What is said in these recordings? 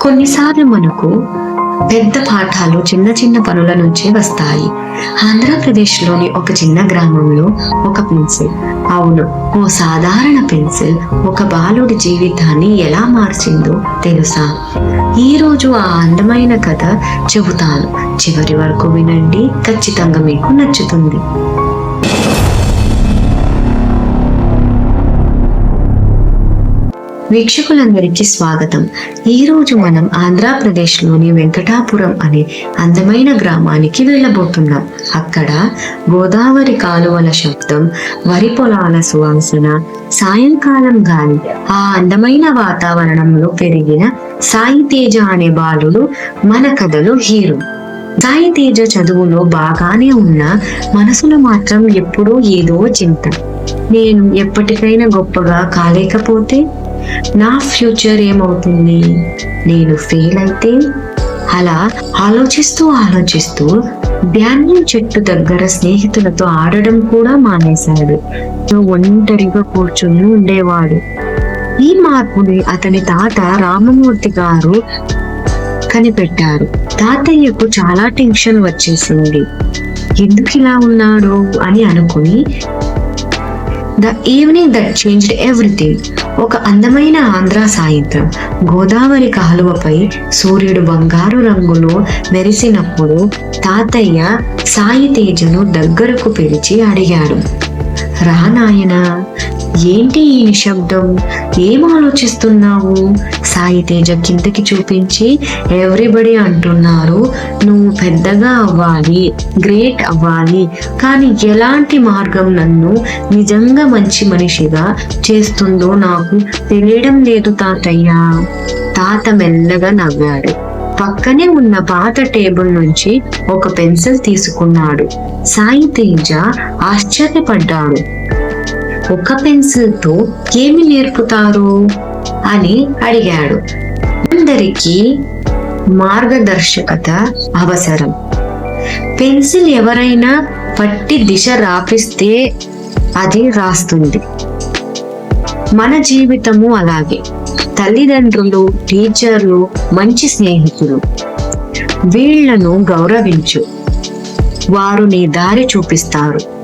కొన్నిసార్లు మనకు పెద్ద పాఠాలు చిన్న చిన్న పనుల నుంచే వస్తాయి. ఆంధ్రప్రదేశ్లోని ఒక చిన్న గ్రామంలో ఒక పెన్సిల్. అవును ఓ సాధారణ పెన్సిల్ ఒక బాలుడి జీవితాన్ని ఎలా మార్చిందో తెలుసా? ఈ రోజు ఆ అందమైన కథ చెబుతాను. చివరి వరకు వినండి ఖచ్చితంగా మీకు నచ్చుతుంది. వీక్షకులందరికీ స్వాగతం. ఈ రోజు మనం ఆంధ్రప్రదేశ్లోని వెంకటాపురం అనే అందమైన గ్రామానికి వెళ్ళబోతున్నాం. అక్కడ గోదావరి కాలువల శబ్దం వరి పొలాల సువాసన సాయంకాలం గాలి ఆ అందమైన వాతావరణంలో పెరిగిన సాయి తేజ అనే బాలుడు మన కథలో హీరో. సాయి తేజ చదువులో బాగానే ఉన్న మనసులో మాత్రం ఎప్పుడూ ఏదో చింత. నేను ఎప్పటికైనా గొప్పగా కాలేకపోతే నా ఫ్యూచర్ ఏమవుతుంది? నేను ఫెయిల్ అయితే? అలా ఆలోచిస్తూ ఆలోచిస్తూ ధాన్యం చెట్టు దగ్గర స్నేహితులతో ఆడడం కూడా మానేశాడు. ఒంటరిగా కూర్చుని ఉండేవాడు. ఈ మార్పుని అతని తాత రామమూర్తి గారు కనిపెట్టారు. తాతయ్యకు చాలా టెన్షన్ వచ్చేసింది. ఎందుకు ఇలా ఉన్నాడు? అని అనుకుని the evening that changed everything ఒక అందమైన ఆంధ్ర సాయంత్రం. గోదావరి కాలువపై సూర్యుడు బంగారు రంగులో మెరిసినప్పుడు తాతయ్య సాయి తేజను దగ్గరకు పిలిచి అడిగాడు. రా నాయనా ఏంటి ఈ నిశ్శబ్దం ఏం ఆలోచిస్తున్నావు? సాయి తేజ కిందకి చూపించి ఎవ్రీబడి అంటున్నారు? నువ్వు పెద్దగా అవ్వాలి గ్రేట్ అవ్వాలి. కానీ ఎలాంటి మార్గం నన్ను నిజంగా మంచి మనిషిగా చేస్తుందో నాకు తెలియడం లేదు తాతయ్య. తాత మెల్లగా నవ్వాడు. పక్కనే ఉన్న పాత టేబుల్ నుంచి ఒక పెన్సిల్ తీసుకున్నాడు. సాయి తేజ ఆశ్చర్యపడ్డాడు. ఒక పెన్సిల్తో ఏమి నేర్పుతారు? అని అడిగాడు. అందరికీ మార్గదర్శకత అవసరం. పెన్సిల్ ఎవరైనా పట్టి దిశ రాపిస్తే అది రాస్తుంది. మన జీవితము అలాగే. తల్లిదండ్రులు టీచర్లు మంచి స్నేహితులు. వీళ్ళను గౌరవించు. వారు నీ దారి చూపిస్తారు.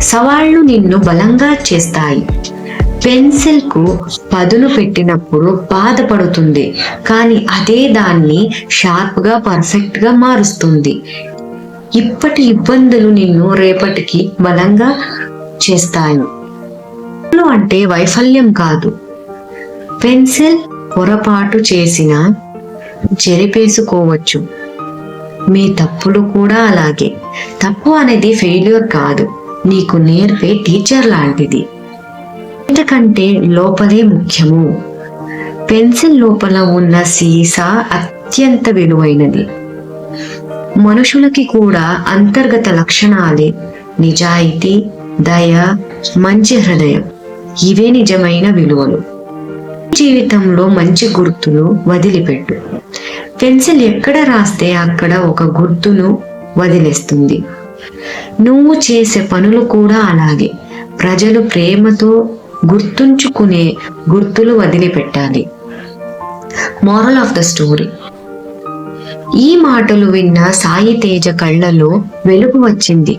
సవాళ్ళు నిన్ను బలంగా చేస్తాయి. పెన్సిల్కు పదును పెట్టినప్పుడు బాధపడుతుంది కానీ అదే దాన్ని షార్ప్గా పర్ఫెక్ట్గా మారుస్తుంది. ఇప్పటి ఇబ్బందులు నిన్ను రేపటికి బలంగా చేస్తాయి. అంటే వైఫల్యం కాదు. పెన్సిల్ పొరపాటు చేసిన చెరిపేసుకోవచ్చు. మీ తప్పులు కూడా అలాగే. తప్పు అనేది ఫెయిల్యూర్ కాదు. నీకు నేర్పే టీచర్ లాంటిది. ఎందుకంటే లోపలే ముఖ్యము. పెన్సిల్ లోపల ఉన్న సీసా అత్యంత విలువైనది. మనుషులకి కూడా అంతర్గత లక్షణాలే నిజాయితీ దయ మంచి హృదయం. ఇవే నిజమైన విలువలు. జీవితంలో మంచి గుర్తులు వదిలిపెట్టు. పెన్సిల్ ఎక్కడ రాస్తే అక్కడ ఒక గుర్తును వదిలేస్తుంది. నువ్వు చేసే పనులు కూడా అలాగే. ప్రజలు ప్రేమతో గుర్తుంచుకునే గుర్తులు వదిలిపెట్టాలి. Moral of the story. ఈ మాటలు విన్న సాయి తేజ కళ్ళలో వెలుగు వచ్చింది.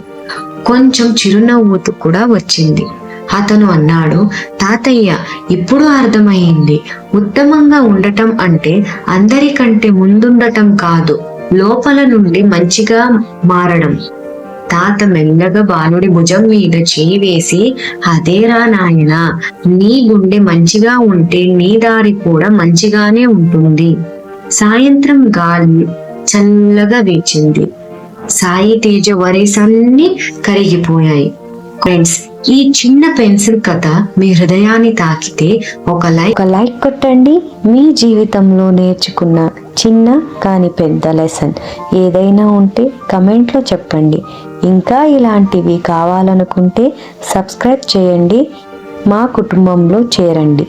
కొంచెం చిరునవ్వుతూ కూడా వచ్చింది. అతను అన్నాడు తాతయ్య ఇప్పుడు అర్థమైంది. ఉత్తమంగా ఉండటం అంటే అందరికంటే ముందుండటం కాదు. లోపల నుండి మంచిగా మారడం. తాత మెల్లగా బాలుడి భుజం మీద చేయి వేసి అదేరా నాయనా నీ గుండె మంచిగా ఉంటే నీ దారి కూడా మంచిగానే ఉంటుంది సాయంత్రం గాలి చల్లగా వీచింది. సాయి తేజ వరీస్ అన్ని కరిగిపోయాయి. ఫ్రెండ్స్ ఈ చిన్న పెన్సిల్ కథ మీ హృదయాన్ని తాకితే ఒక లైక్ ఒక లైక్ కొట్టండి. మీ జీవితంలో నేర్చుకున్న చిన్న కానీ పెద్ద లెసన్ ఏదైనా ఉంటే కమెంట్లో చెప్పండి. ఇంకా ఇలాంటివి కావాలనుకుంటే సబ్స్క్రైబ్ చేయండి మా కుటుంబంలో చేరండి.